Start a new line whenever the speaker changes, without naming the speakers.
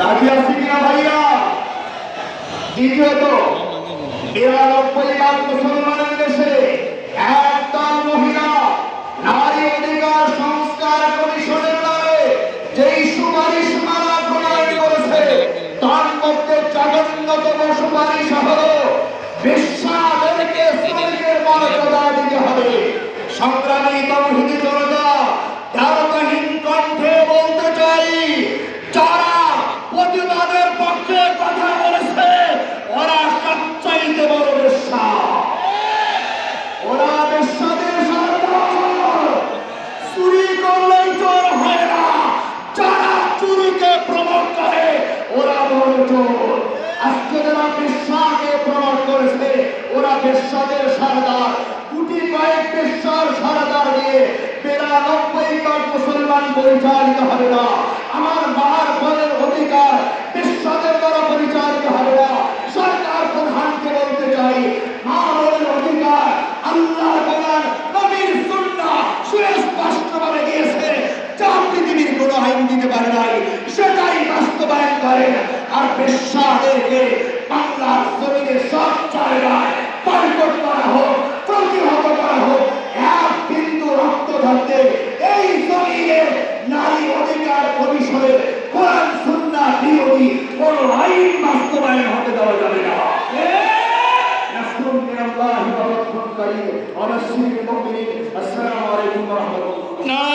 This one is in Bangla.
রাজি আছি কিনা ভাইয়া? দ্বিতীয়ত লাখ মুসলমানের দেশে একদল মহিলা নারী অধিকার সংস্কার কমিশনের নামে যেই সুপারিশ মালা প্রণয়ন করেছে, তার মধ্যে জঘন্যতম সুপারিশ হলো মর্যাদা দিতে হবে। সংগ্রামী বেশ্যার সর্দার দিয়ে বিরানব্বই লাখ মুসলমান পরিচালিত হবে না। আমার মার ফলের অধিকার বেশ্যাদের দ্বারা পরিচালিত হবে না। সরকার প্রধানকে বলতে চাই, মা বোনের অধিকার আল্লাহ বলার নবীর সুন্নাহ সুস্পষ্টভাবে দিয়েছে যা পৃথিবীর কোনো আইন দিতে পারে নাই, সেটাই বাস্তবায়ন করেন আর পেশাদেরকে বাংলার জমিনে সব জায়গায় রক্ত ধরতে এই জমিনে নারী অধিকার পরিষদের কোরআন সুন্নাহ বিরোধী কোন আইন বাস্তবায়ন হতে দেওয়া যাবে না نصر من الله وفتح قريب وبشر المؤمنين السلام عليكم ورحمه الله
নারায়ণ